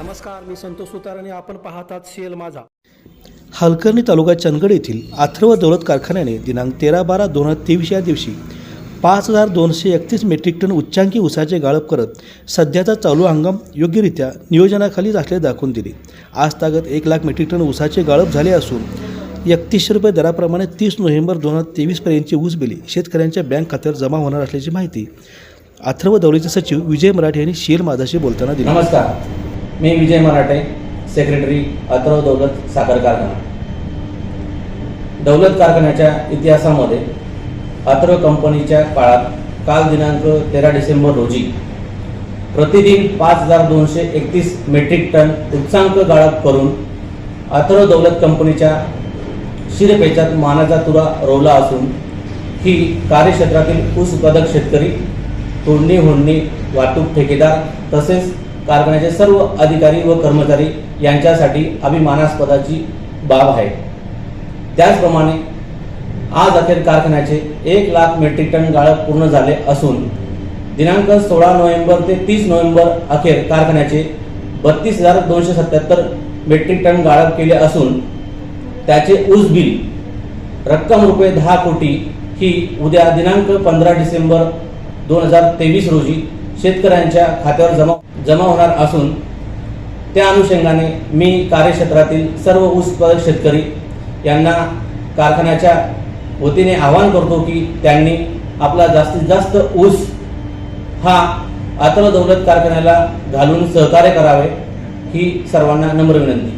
नमस्कार मी संतोष सुतार आणि आपण पाहतात सेल माझा. हलकर्णी तालुका चंदगड येथील अथर्व दौलत कारखान्याने दिनांक तेरा बारा दोन हजार तेवीस या दिवशी पाच हजार दोनशे एकतीस मेट्रिक टन उच्चांकी ऊसाचे गाळप करत सध्याचा चालू हंगाम योग्यरित्या नियोजनाखाली असले दाखवून दिले. आज तागत एक लाख मेट्रिक टन ऊसाचे गाळप झाले असून एकतीसशे रुपये दराप्रमाणे तीस नोव्हेंबर दोन हजार तेवीसपर्यंतची ऊस बिले शेतकऱ्यांच्या बँक खात्यावर जमा होणार असल्याची माहिती अथर्व दौलीचे सचिव विजय मराठे यांनी शेर माझाशी बोलताना दिली. नमस्कार. मी विजय मराठे सेक्रेटरी अथर्व दौलत साखर कारखाना. दौलत कारखान्याच्या इतिहासामध्ये अथर्व कंपनीच्या काळात काल दिनांक तेरा डिसेंबर रोजी प्रतिदिन पाच हजार दोनशे एकतीस मेट्रिक टन उच्चांक गाळप करून अथर्व दौलत कंपनीच्या शिरपेचात मानाचा तुरा रोवला असून ही कार्यक्षेत्रातील ऊस उत्पादक शेतकरी तोडणी होडणी वाहतूक ठेकेदार तसेच कारखान्याचे सर्व अधिकारी व कर्मचारी यांच्यासाठी अभिमानास्पदाची बाब आहे. त्याचप्रमाणे आज अखेर कारखान्याचे एक लाख मेट्रिक टन गाळप पूर्ण झाले असून दिनांक सोळा नोव्हेंबर ते तीस नोव्हेंबर अखेर कारखान्याचे बत्तीस हजार दोनशे सत्याहत्तर मेट्रिक टन गाळप केले असून त्याचे ऊस बिल रक्कम रुपये दहा कोटी ही उद्या दिनांक पंधरा डिसेंबर दोन हजार तेवीस रोजी शेतकऱ्यांच्या खात्यावर जमा जमा होणार असून त्या अनुषंगाने मी कार्यक्षेत्रातील सर्व ऊस उत्पादक शेतकरी यांना कारखान्याच्या वतीने आवाहन करतो की त्यांनी आपला जास्तीत जास्त ऊस हा अतल दौलत कारखान्याला घालून सहकार्य करावे ही सर्वांना नम्र विनंती.